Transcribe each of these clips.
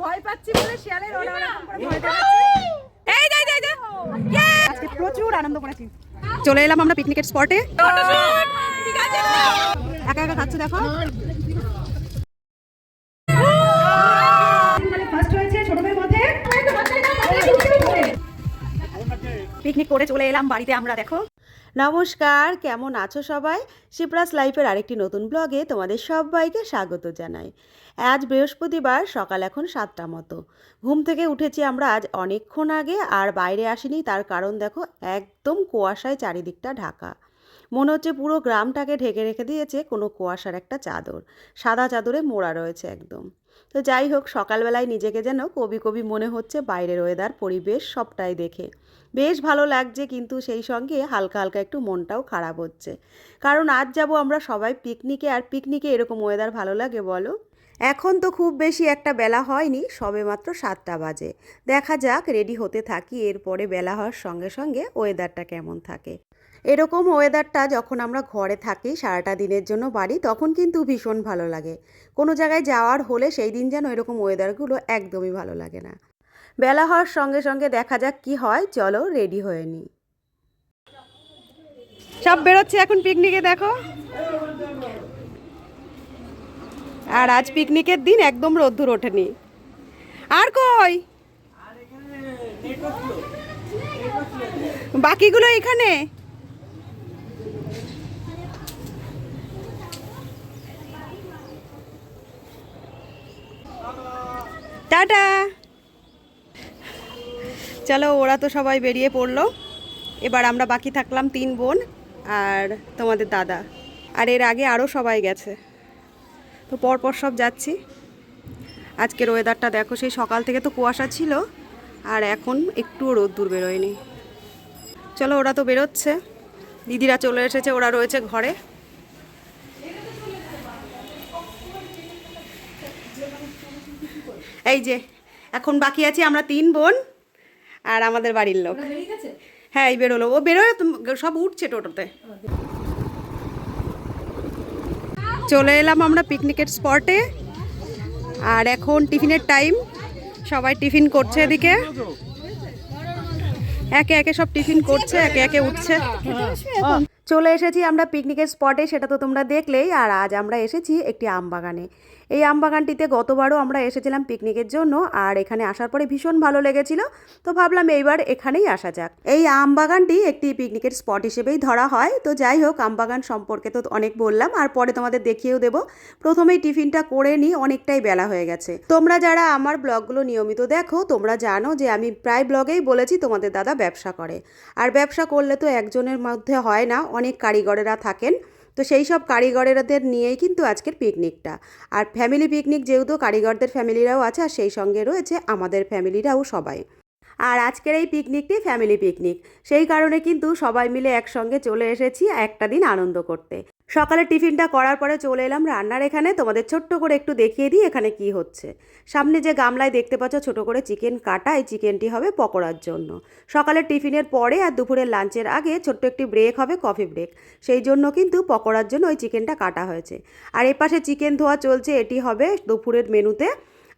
ভয় পাচ্ছি বলে শিয়ালের এই যাই যাই যাই আজকে প্রচুর আনন্দ করেছি। চলে এলাম আমরা পিকনিকের স্পটে ঠিক আছে একা একা খাচ্ছে দেখো। পিকনিক করে চলে এলাম বাড়িতে আমরা দেখো। নমস্কার, কেমন আছো সবাই? শিপ্রাস লাইফের আরেকটি নতুন ব্লগে তোমাদের সবাইকে স্বাগত জানাই। আজ বৃহস্পতিবার, সকাল এখন সাতটা মতো। ঘুম থেকে উঠেছি আমরা আজ অনেকক্ষণ আগে, আর বাইরে আসিনি তার কারণ দেখো, একদম কুয়াশায় চারিদিকটা ঢাকা। মনে হচ্ছে পুরো গ্রামটাকে ঢেকে রেখে দিয়েছে কোনো কুয়াশার একটা চাদর। সাদা চাদরে মোড়া রয়েছে একদম। তো যাই হোক, সকালবেলায় নিজেকে যেন কবি কবি মনে হচ্ছে, বাইরের ওয়েদার পরিবেশ সবটাই দেখে। বেশ ভালো লাগছে, কিন্তু সেই সঙ্গে হালকা হালকা একটু মনটাও খারাপ হচ্ছে। কারণ আজ যাব আমরা সবাই পিকনিকে আর পিকনিকে এরকম ওয়েদার ভালো লাগে বলো? এখন তো খুব বেশি একটা বেলা হয়নি, সবে মাত্র সাতটা বাজে। দেখা যাক রেডি হতে থাকি, এরপরে বেলা হওয়ার সঙ্গে সঙ্গে ওয়েদারটা কেমন থাকে। এরকম ওয়েদারটা যখন আমরা ঘরে থাকি, সারাটা দিনের জন্য বাড়ি, তখন কিন্তু ভীষণ ভালো লাগে। কোনো জায়গায় যাওয়ার হলে সেই দিন যেন এরকম ওয়েদারগুলো একদমই ভালো লাগে না। বেলা হওয়ার সঙ্গে সঙ্গে দেখা যাক কি হয়, চলো রেডি হয়ে নিই। সব বেরোচ্ছে এখন পিকনিকে দেখো। আর আজ পিকনিকের দিন একদম রোদ্দুর ওঠেনি। আর কই? বাকিগুলো এখানে? টাটা। চলো, ওরা তো সবাই বেরিয়ে পড়ল। এবার আমরা বাকি থাকলাম তিন বোন আর তোমাদের দাদা। আর এর আগে আরও সবাই গেছে। তো পরপর সব যাচ্ছি। আজকের ওয়েদারটা দেখো, সেই সকাল থেকে তো কুয়াশা ছিল, আর এখন একটুও রোদ্দুর বেরোয়নি। চলো, ওরা তো বেরোচ্ছে। দিদিরা চলে এসেছে, ওরা রয়েছে ঘরে। এই যে এখন বাকি আছি আমরা তিন বোন আর আমাদের বাড়ির লোক। হ্যাঁ এই বেরোলো। ও বেরোয় সব উঠছে টোটোতে। চলে এলাম আমরা পিকনিকের স্পটে আর এখন টিফিনের টাইম সবাই টিফিন করছে এদিকে। একে একে সব টিফিন করছে একে একে উঠছে। চলে এসেছি আমরা পিকনিকের স্পটে সেটা তো তোমরা দেখলেই। আর আজ আমরা এসেছি একটি আম বাগানে এই আম বাগানটিতে গতবারও আমরা এসেছিলাম পিকনিকের জন্য, আর এখানে আসার পরে ভীষণ ভালো লেগেছিল। তো ভাবলাম এইবার এখানেই আসা যাক। এই আম বাগানটি একটি পিকনিকের স্পট হিসেবেই ধরা হয়। তো যাই হোক আম বাগান সম্পর্কে তো অনেক বললাম, আর পরে তোমাদের দেখিয়েও দেবো। প্রথমেই টিফিনটা করে নিই, অনেকটাই বেলা হয়ে গেছে। তোমরা যারা আমার ব্লগগুলো নিয়মিত দেখো, তোমরা জানো যে আমি প্রায় ব্লগেই বলেছি তোমাদের দাদা ব্যবসা করে। আর ব্যবসা করলে তো একজনের মধ্যে হয় না, অনেক কারিগরেরা থাকেন। তো সেই সব কারিগরেরাদের নিয়েই কিন্তু আজকের পিকনিকটা। আর ফ্যামিলি পিকনিক যেহেতু কারিগরদের ফ্যামিলিরাও আছে, আর সেই সঙ্গে রয়েছে আমাদের ফ্যামিলিরাও সবাই। আর আজকের এই পিকনিকটি ফ্যামিলি পিকনিক সেই কারণে কিন্তু সবাই মিলে একসঙ্গে চলে এসেছি একটা দিন আনন্দ করতে। সকালে টিফিনটা করার পরে চলে এলাম রান্নার এখানে। তোমাদের ছোট্ট করে একটু দেখিয়ে দিই এখানে কি হচ্ছে। সামনে যে গামলায় দেখতে পাচ্ছ ছোট করে চিকেন কাটা, এই চিকেনটি হবে পকোড়ার জন্য। সকালে টিফিনের পরে আর দুপুরের লাঞ্চের আগে ছোট্ট একটি ব্রেক হবে, কফি ব্রেক। সেই জন্য কিন্তু পকোড়ার জন্য ওই চিকেনটা কাটা হয়েছে। আর এপাশে চিকেন ধোয়া চলছে, এটি হবে দুপুরের মেনুতে।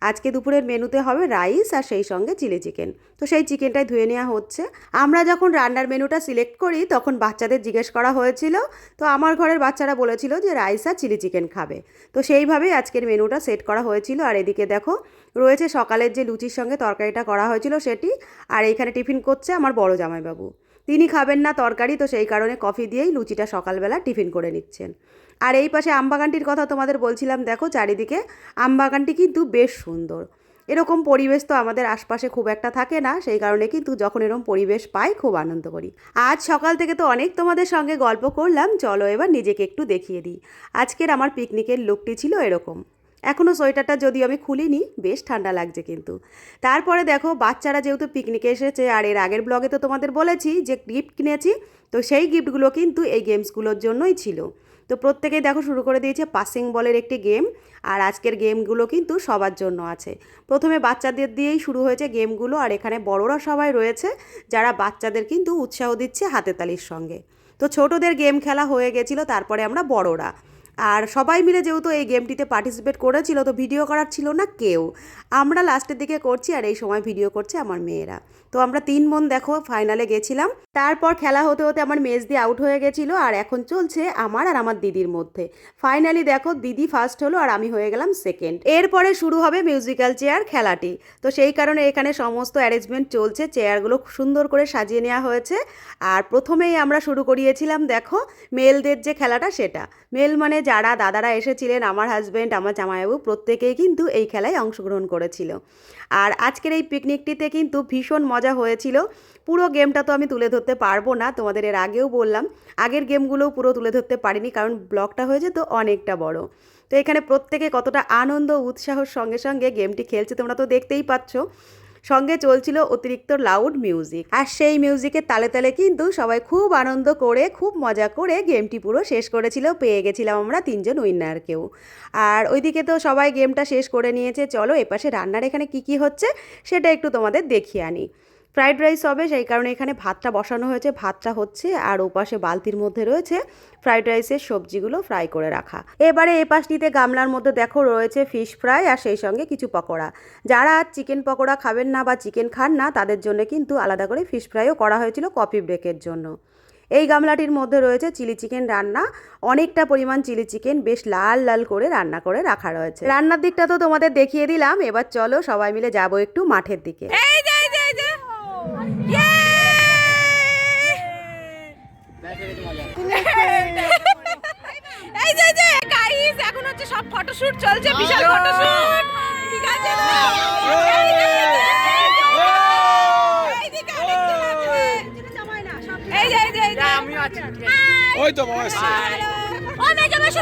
আজকে দুপুরের মেনুতে হবে রাইস আর সেই সঙ্গে চিলি চিকেন। তো সেই চিকেনটাই ধুয়ে নেওয়া হচ্ছে। আমরা যখন রান্নার মেনুটা সিলেক্ট করি, তখন বাচ্চাদের জিজ্ঞেস করা হয়েছিল। তো আমার ঘরের বাচ্চারা বলেছিল যে রাইস আর চিলি চিকেন খাবে। তো সেইভাবেই আজকের মেনুটা সেট করা হয়েছিল। আর এদিকে দেখো, রয়েছে সকালের যে লুচির সঙ্গে তরকারিটা করা হয়েছিল সেটি। আর এইখানে টিফিন করছে আমার বড় জামাইবাবু। তিনি খাবেন না তরকারি, তো সেই কারণে কফি দিয়েই লুচিটা সকালবেলা টিফিন করে নিচ্ছেন। আর এই পাশে আমবাগানটির কথা তোমাদের বলছিলাম, দেখো চারিদিকে। আমবাগানটি কিন্তু বেশ সুন্দর। এরকম পরিবেশ তো আমাদের আশপাশে খুব একটা থাকে না, সেই কারণে কিন্তু যখন এরকম পরিবেশ পাই, খুব আনন্দ করি। আজ সকাল থেকে তো অনেক তোমাদের সঙ্গে গল্প করলাম, চলো এবার নিজেকে একটু দেখিয়ে দিই। আজকের আমার পিকনিকের লুকটি ছিল এরকম। এখনও সোয়েটারটা যদিও আমি খুলিনি, বেশ ঠান্ডা লাগছে কিন্তু। তারপরে দেখো, বাচ্চারা যেহেতু পিকনিকে এসেছে, আর এর আগের ব্লগে তো তোমাদের বলেছি যে গিফট কিনেছি, তো সেই গিফটগুলো কিন্তু এই গেমসগুলোর জন্যই ছিল। তো প্রত্যেকেই দেখো শুরু করে দিয়েছে পাসিং বলের একটি গেম আর আজকের গেমগুলো কিন্তু সবার জন্য আছে। প্রথমে বাচ্চাদের দিয়েই শুরু হয়েছে গেমগুলো আর এখানে বড়রা সবাই রয়েছে, যারা বাচ্চাদের কিন্তু উৎসাহ দিচ্ছে হাতে তালির সঙ্গে। তো ছোটদের গেম খেলা হয়ে গেছিল, তারপরে আমরা বড়রা। আর সবাই মিলে যেহেতু এই গেমটিতে পার্টিসিপেট করেছিল, তো ভিডিও করার ছিল না কেউ। আমরা লাস্টের দিকে করছি আর এই সময় ভিডিও করছে আমার মেয়েরা। তো আমরা তিন বোন দেখো ফাইনালে গেছিলাম। তারপর খেলা হতে হতে আমার মেজ দিয়ে আউট হয়ে গেছিল আর এখন চলছে আমার আর আমার দিদির মধ্যে। ফাইনালি দেখো, দিদি ফার্স্ট হলো আর আমি হয়ে গেলাম সেকেন্ড এরপরে শুরু হবে মিউজিক্যাল চেয়ার খেলাটি। তো সেই কারণে এখানে সমস্ত অ্যারেঞ্জমেন্ট চলছে চেয়ারগুলো সুন্দর করে সাজিয়ে নেওয়া হয়েছে। আর প্রথমেই আমরা শুরু করিয়েছিলাম, দেখো, মেলদের যে খেলাটা সেটা। মেল মানে যারা দাদারা এসেছিলেন, আমার হাজব্যান্ড আমার জামাইবাবু, প্রত্যেকেই কিন্তু এই খেলায় অংশগ্রহণ করেছিল। আর আজকের এই পিকনিকটিতে কিন্তু ভীষণ মজা হয়েছিল। পুরো গেমটা তো আমি তুলে ধরতে পারব না, তোমাদের এর আগেও বললাম। আগের গেমগুলোও পুরো তুলে ধরতে পারিনি, কারণ ব্লগটা হয়েছে তো অনেকটা বড়। তো এখানে প্রত্যেকে কতটা আনন্দ, উৎসাহর সঙ্গে সঙ্গে গেমটি খেলছে, তোমরা তো দেখতেই পাচ্ছ। সঙ্গে চলছিল অতিরিক্ত লাউড মিউজিক আর সেই মিউজিকের তালে তালে কিন্তু সবাই খুব আনন্দ করে, খুব মজা করে গেমটি পুরো শেষ করেছিল, পেয়ে গেছিলাম আমরা তিনজন উইনারকেও আর ওইদিকে তো সবাই গেমটা শেষ করে নিয়েছে। চলো এপাশে রান্নার এখানে কি কি হচ্ছে, সেটা একটু তোমাদের দেখিয়ে আনি। ফ্রাইড রাইস হবে, সেই কারণে এখানে ভাতটা বসানো হয়েছে। ভাতটা হচ্ছে আর ওপাশে বালতির মধ্যে রয়েছে ফ্রাইড রাইসের সবজিগুলো ফ্রাই করে রাখা। এবারে এ পাশটিতে গামলার মধ্যে দেখো রয়েছে ফিশ ফ্রাই আর সেই সঙ্গে কিছু পকোড়া। যারা চিকেন পকোড়া খাবেন না বা চিকেন খান না, তাদের জন্য কিন্তু আলাদা করে ফিশ ফ্রাইও করা হয়েছিল কফি ব্রেকের জন্য। এই গামলাটির মধ্যে রয়েছে চিলি চিকেন রান্না। অনেকটা পরিমাণ চিলি চিকেন বেশ লাল লাল করে রান্না করে রাখা রয়েছে। রান্নার দিকটা তো তোমাদের দেখিয়ে দিলাম, এবার চলো সবাই মিলে যাব একটু মাঠের দিকে। এই যে এই যে গাইস এখন হচ্ছে সব ফটোশুট চলছে বিশাল ফটোশুট ঠিক আছে ওই তো বাবা এসছে। ও মেজো মেশো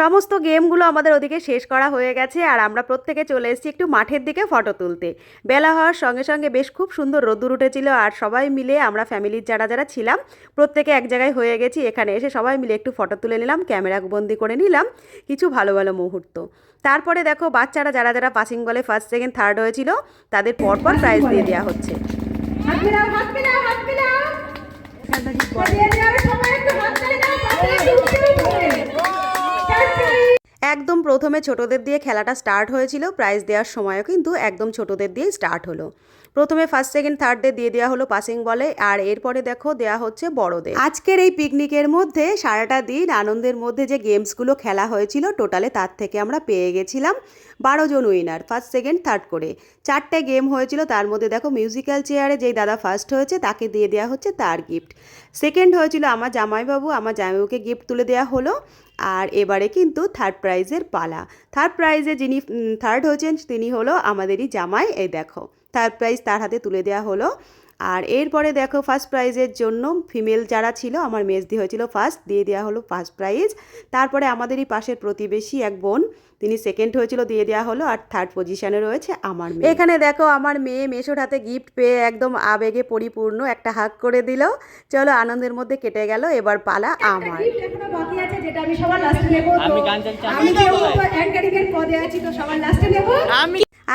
সমস্ত গেমগুলো আমাদের ওদিকে শেষ করা হয়ে গেছে আর আমরা প্রত্যেকে চলে এসেছি একটু মাঠের দিকে ফটো তুলতে। বেলা হওয়ার সঙ্গে সঙ্গে বেশ খুব সুন্দর রোদ্দুর উঠেছিল আর সবাই মিলে আমরা ফ্যামিলির যারা যারা ছিলাম, প্রত্যেকে এক জায়গায় হয়ে গেছি। এখানে এসে সবাই মিলে একটু ফটো তুলে নিলাম, ক্যামেরা বন্দি করে নিলাম। কিছু ভালো ভালো মুহূর্ত। তারপরে দেখো বাচ্চারা যারা যারা পাসিং বলে ফার্স্ট সেকেন্ড থার্ড হয়েছিল, তাদের পরপর প্রাইজ দিয়ে দেওয়া হচ্ছে হাত মিলাও হাত মিলাও হাত মিলাও দিয়ে যাবে সবাই একটু হাত তালি দাও পাশে একদম প্রথমে ছোটদের দিয়ে খেলাটা স্টার্ট হয়েছিল। প্রাইজ দেওয়ার সময়ও কিন্তু একদম ছোটদের দিয়ে স্টার্ট হলো। প্রথমে ফার্স্ট সেকেন্ড থার্ড ডে দিয়ে দেওয়া হলো পাসিং বলে, আর এরপরে দেখো দেওয়া হচ্ছে বড়দের। আজকের এই পিকনিকের মধ্যে সারাটা দিন আনন্দের মধ্যে যে গেমসগুলো খেলা হয়েছিল টোটালে তার থেকে আমরা পেয়ে গেছিলাম বারো জন উইনার ফার্স্ট সেকেন্ড থার্ড করে। চারটে গেম হয়েছিল, তার মধ্যে দেখো মিউজিক্যাল চেয়ারে যেই দাদা ফার্স্ট হয়েছে, তাকে দিয়ে দেওয়া হচ্ছে তার গিফট সেকেন্ড হয়েছিল আমার জামাইবাবু, আমার জামাইবাবুকে গিফট তুলে দেওয়া হলো, আর এবারে কিন্তু থার্ড প্রাইজের পালা। থার্ড প্রাইজে যিনি থার্ড হয়েছেন, তিনি হলো আমাদেরই জামাই, এই দেখো। থার্ড প্রাইজ তার হাতে তুলে দেওয়া হলো। আর এরপরে দেখো ফার্স্ট প্রাইজের জন্য ফিমেল যারা ছিল আমার মেজদি হয়েছিল ফার্স্ট দিয়ে দেওয়া হলো ফার্স্ট প্রাইজ তারপরে আমাদেরই পাশের প্রতিবেশী এক বোন তিনি সেকেন্ড হয়েছিল দিয়ে দেওয়া হলো। আর থার্ড পজিশনে রয়েছে আমার মেয়ে। এখানে দেখো আমার মেয়ে মেশোর হাতে গিফট পেয়ে একদম আবেগে পরিপূর্ণ একটা হাক করে দিল। চলো আনন্দের মধ্যে কেটে গেল এবার পালা আমার। এখনও বাকি আছে যেটা আমি সবার লাস্টে নেব। আমি গান চাইছি, আমি আমি গান যেহেতু চাই। অ্যাঙ্কারিংয়ের পদে আছি তো সবার লাস্টে নেব।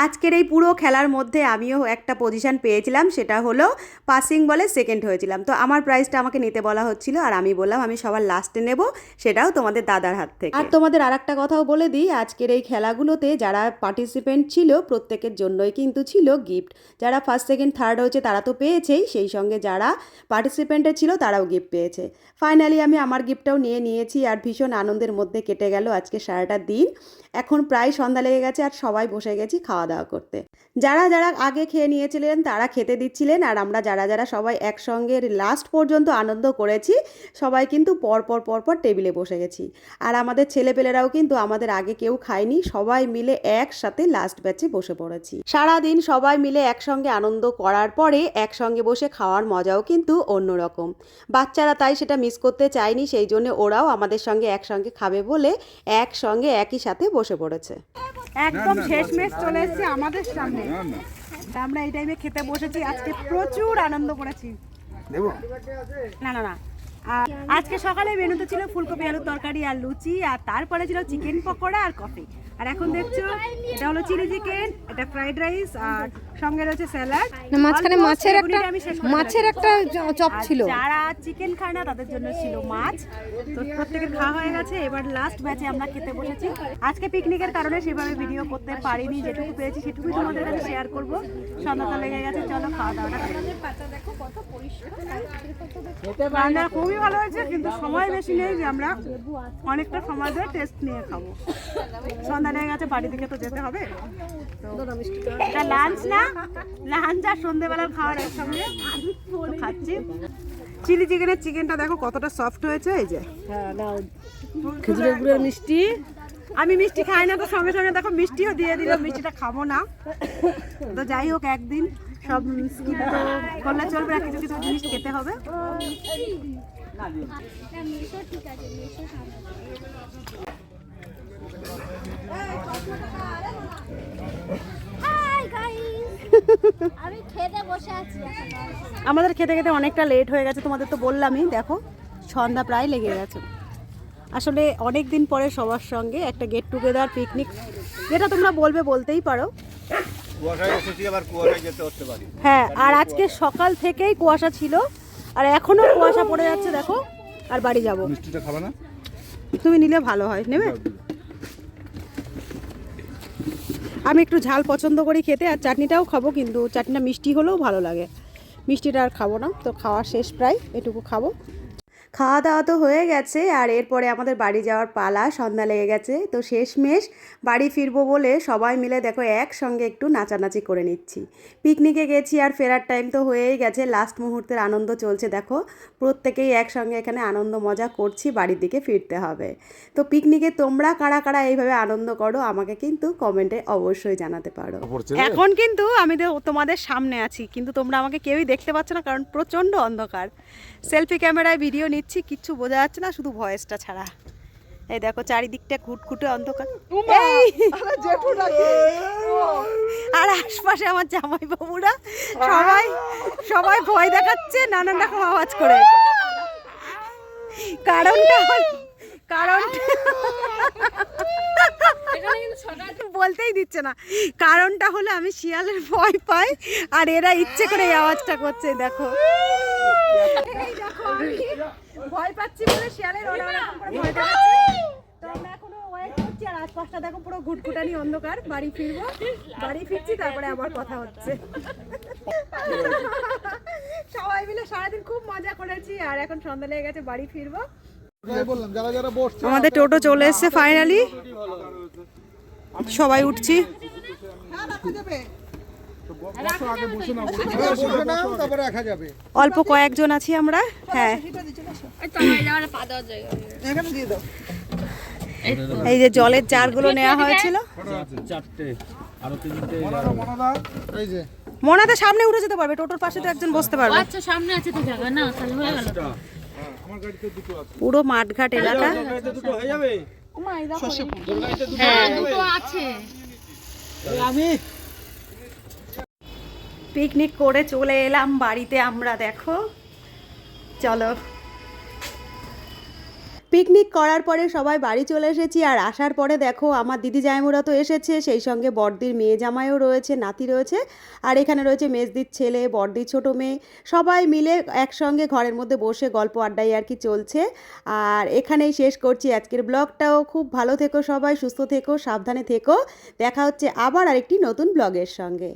আজকের এই পুরো খেলার মধ্যে আমিও একটা পজিশন পেয়েছিলাম, সেটা হলো পাসিং বলে সেকেন্ড হয়েছিলাম। তো আমার প্রাইসটা আমাকে নিতে বলা হচ্ছিল আর আমি বললাম, আমি সবার লাস্টে নেব, সেটাও তোমাদের দাদার হাত থেকে। আর তোমাদের আর একটা কথাও বলে দিই, আজকের এই খেলাগুলোতে যারা পার্টিসিপেন্ট ছিল, প্রত্যেকের জন্যই কিন্তু ছিল গিফট যারা ফার্স্ট সেকেন্ড থার্ড হয়েছে, তারা তো পেয়েছেই, সেই সঙ্গে যারা পার্টিসিপেন্টে ছিল, তারাও গিফট পেয়েছে। ফাইনালি আমি আমার গিফটটাও নিয়ে নিয়েছি আর ভীষণ আনন্দের মধ্যে কেটে গেল আজকে সারাটা দিন। এখন প্রায় সন্ধ্যা লেগে গেছে আর সবাই বসে গেছি খাওয়া দাওয়া করতে। যারা যারা আগে খেয়ে নিয়েছিলেন তারা খেতে দিচ্ছিলেন আর আমরা যারা যারা সবাই একসঙ্গে লাস্ট পর্যন্ত আনন্দ করেছি, সবাই কিন্তু পর পর পর পর টেবিলে বসে গেছি। আর আমাদের ছেলেপেলেরাও কিন্তু আমাদের আগে কেউ খায়নি, সবাই মিলে একসাথে লাস্ট ব্যাচে বসে পড়েছি। সারাদিন সবাই মিলে একসঙ্গে আনন্দ করার পরে একসঙ্গে বসে খাওয়ার মজাও কিন্তু অন্যরকম। বাচ্চারা তাই সেটা মিস করতে চায়নি, সেই জন্য ওরাও আমাদের সঙ্গে একসঙ্গে খাবে বলে একসঙ্গে একই সাথে বসে পড়েছে। একদম শেষমেশ চলে এসেছি আমাদের সামনে। তা আমরা এই টাইমে খেতে বসেছি আজকে প্রচুর আনন্দ করেছি। না না না। আজকে সকালে মেনুতে ছিল ফুলকপি আলুর তরকারি আর লুচি আর তারপরে ছিল চিকেন পকোড়া আর কফি। আর এখন দেখছ এটা হলো চিলি চিকেন এটা ফ্রাইড রাইস আর সঙ্গে রয়েছে স্যালাড। না, মাঝখানে মাছের একটা মাছের একটা চপ ছিল। যারা চিকেন খায় না তাদের জন্য ছিল মাছ। তো প্রত্যেকের খাওয়া হয়ে গেছে। এবার লাস্ট ব্যাচে আমরা খেতে বসেছি। আজকে পিকনিকের কারণে সেভাবে ভিডিও করতে পারিনি। যেটুকু পেয়েছি সেটুকুই তোমাদের কাছে শেয়ার করব। সন্ধ্যাটা লেগে গেছে চলো খাওয়া দাওয়াটা রান্না খুবই ভালো হয়েছে কিন্তু সময় বেশি নেই যে আমরা অনেকটা সময় ধরে টেস্ট নিয়ে খাব। সন্ধ্যা লেগে গেছে বাড়ি থেকে তো যেতে হবে। তো লাঞ্চ না লাঞ্চ আর সন্ধ্যেবেলার খাওয়ার একসঙ্গে খাচ্ছি। চিলি চিকেনের চিকেনটা দেখো কতটা সফট হয়েছে এই যে। খেজুরের গুড়ের মিষ্টি। আমি মিষ্টি খাই না তো সঙ্গে সঙ্গে দেখো মিষ্টিও দিয়ে দিল মিষ্টিটা খাব না। তো যাই হোক একদিন সব চলবে কিছু কিছু জিনিস খেতে হবে। আমাদের খেতে খেতে অনেকটা লেট হয়ে গেছে, তোমাদের তো বললামই, দেখো, সন্ধ্যা প্রায় লেগে গেছে। আসলে অনেক দিন পরে সবার সঙ্গে একটা গেট টুগেদার পিকনিক যেটা তোমরা বলবে বলতেই পারো। হ্যাঁ আর আজকে সকাল থেকেই কুয়াশা ছিল আর এখনও কুয়াশা পড়ে যাচ্ছে দেখো আর বাড়ি যাব। মিষ্টিটা খাবে না? তুমি নিলে ভালো হয় নেবে? আমি একটু ঝাল পছন্দ করি খেতে আর চাটনিটাও খাব কিন্তু চাটনিটা মিষ্টি হলেও ভালো লাগে। মিষ্টিটা আর খাব না তো খাওয়া শেষ প্রায় এটুকু খাব। খাওয়া দাওয়া তো হয়ে গেছে আর এরপরে আমাদের বাড়ি যাওয়ার পালা সন্ধ্যা লেগে গেছে। তো শেষমেশ বাড়ি ফিরবো বলে সবাই মিলে দেখো একসঙ্গে একটু নাচানাচি করে নিচ্ছি। পিকনিকে গেছি আর ফেরার টাইম তো হয়েই গেছে লাস্ট মুহূর্তের আনন্দ চলছে। দেখো প্রত্যেকেই একসঙ্গে এখানে আনন্দ মজা করছি বাড়ির দিকে ফিরতে হবে। তো পিকনিকে তোমরা কারা কারা এইভাবে আনন্দ করো আমাকে কিন্তু কমেন্টে অবশ্যই জানাতে পারো। এখন কিন্তু আমি তো- তোমাদের সামনে আছি কিন্তু তোমরা আমাকে কেউই দেখতে পাচ্ছ না কারণ প্রচণ্ড অন্ধকার। সেলফি ক্যামেরায় ভিডিও নিচ্ছি কিচ্ছু বোঝা যাচ্ছে না শুধু ভয়েসটা ছাড়া। এই দেখো চারিদিকটা ঘুটঘুটে অন্ধকার। আর আশপাশে আমার জামাই বাবুরা সবাই সবাই ভয় দেখাচ্ছে নানান রকম আওয়াজ করে। কারণটা কারণটা বলতেই দিচ্ছে না। কারণটা হলো আমি শিয়ালের ভয় পাই আর এরা ইচ্ছে করে এই আওয়াজটা করছে দেখো। দেখো, ভয় পাচ্ছি বলে শিয়ালের ভয় দেখাচ্ছে। তো আমরা এখনও ওয়েট করছি আর আশপাশটা দেখো পুরো ঘুটঘুটানি অন্ধকার। বাড়ি ফিরবো। বাড়ি ফিরছি তারপরে আবার কথা হচ্ছে। সবাই মিলে সারাদিন খুব মজা করেছি আর এখন সন্ধ্যা লেগে গেছে বাড়ি ফিরবো। আমাদের টোটো চলে এসেছে ফাইনালি সবাই উঠছি। অল্প কয়েকজন আছি আমরা। হ্যাঁ। এই যে জলের জারগুলো নেওয়া হয়েছিল। মনাতে সামনে উঠে যেতে পারবে টোটোর পাশে তো একজন বসতে পারবে। আচ্ছা সামনে আছে তো জায়গা না তাহলে হয়ে গেল। পুরো মাঠঘাট এলাকা। হ্যাঁ দুটো আছে। পিকনিক করে চলে এলাম বাড়িতে আমরা, দেখো। চলো। পিকনিক করার পরে সবাই বাড়ি চলে এসেছি, আর আসার পরে দেখো আমার দিদি জামাইরা তো এসেছে, সেই সঙ্গে বড়দির মেয়ে জামাইও রয়েছে, নাতি রয়েছে, আর এখানে রয়েছে মেজদির ছেলে বড়দির ছোট মেয়ে, সবাই মিলে একসঙ্গে ঘরের মধ্যে বসে গল্প আড্ডাই আর কি চলছে। আর এখানেই শেষ করছি আজকের ব্লগটাও। খুব ভালো থেকো সবাই, সুস্থ থেকো, সাবধানে থেকো। দেখা হচ্ছে আবার আরেকটি নতুন ব্লগের সঙ্গে।